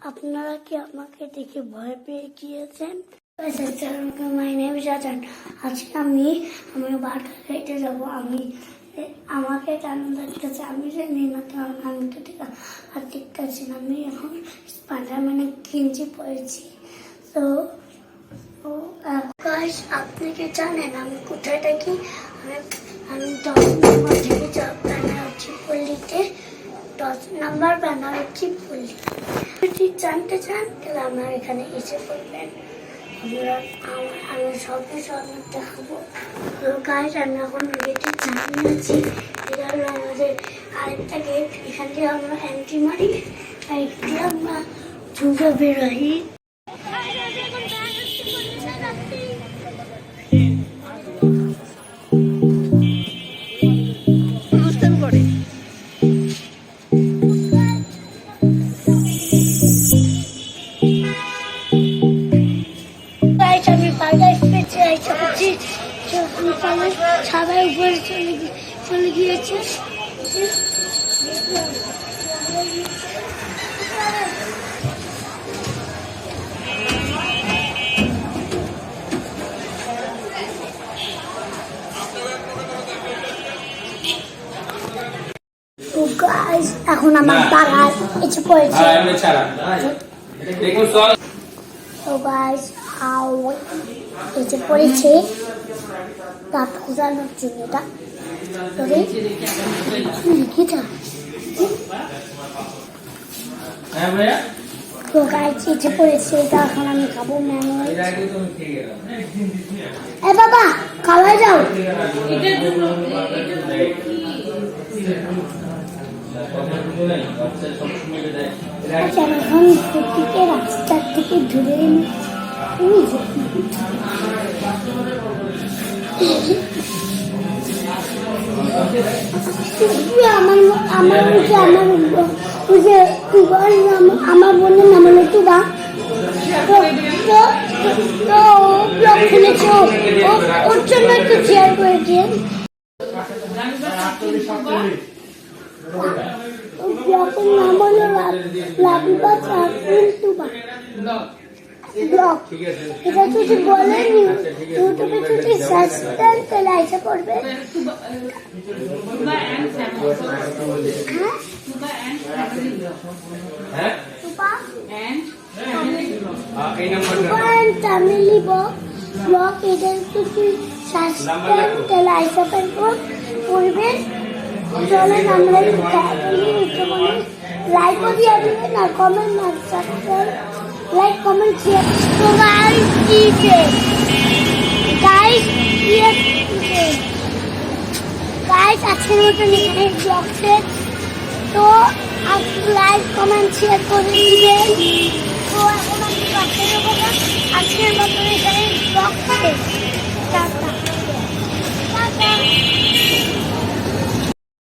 আপনারা কি আমাকে দেখে ভয় পেয়ে গিয়েছেন? সাজান আজকে আমি আমি বার্গার খাইতে যাব। আমি আমাকে কেন দেখতেছে আমি জানি না কারণ আমি তো ঠিক আর দেখতেছি আমি এখন স্পাইডারম্যানের কিনছি পড়েছি তো আকাশ আপনি কি জানেন আমি কোথায় থাকি? আমি আমি দশ নম্বর থেকে যাব বেনারসি পল্লীতে দশ নম্বর বেনারসি পল্লী যদি তাহলে আমার এখানে এসে পড়বেন। আমরা আমার আমি সবকে সব দেখাবো। তো গাইজ আমি এখন গেটে চালিয়ে আছি। এটা আমাদের আরেকটা গেট এখান থেকে আমরা অ্যান্টি মারি। আর আমরা জুজো বেরোই সবাই উপরে চলে গিয়ে চলে গিয়েছে। এখন আমার বাগান এসে পড়েছে দেখুন তো গাইজ আও এসে পড়েছে দাঁত খোঁজানোর জন্য এটা। লিখেটা হ্যাঁ তো গাইজ এসে পড়েছে এটা এখন আমি খাব গেলাম। এ বাবা খাওয়া যাও। আচ্ছা এখন রাস্তার থেকে দূরে নিয়ে আমার আমার মুখে আমার মুখে আমার বোনের নাম হলো তুবা তো ব্লগ খুলেছে ওর জন্য একটু শেয়ার করেছে ব্লগের নাম ব্লগ আছে। এটা যদি বলেন ইউটিউবে যদি সার্চ দেন তাহলে আইসা করবে তুবা আহ, এই নাম্বারটা তুবা অ্যান্ড ফ্যামিলি ব্লগ এটা যদি সার্চ দেন তাহলে আইসা করবে চলেন আমরা লাইকও দিয়ে দিবেন আর কমেন্ট আর সাবস্ক্রাইব লাইক কমেন্ট শেয়ার তো গাইস দিতে গাইস দিতে গাইস আজকের মতন এখানে ব্লগ শেষ। তো লাইক কমেন্ট শেয়ার করে দিবেন তো, এখন আমি না। আজকের মতন এখানে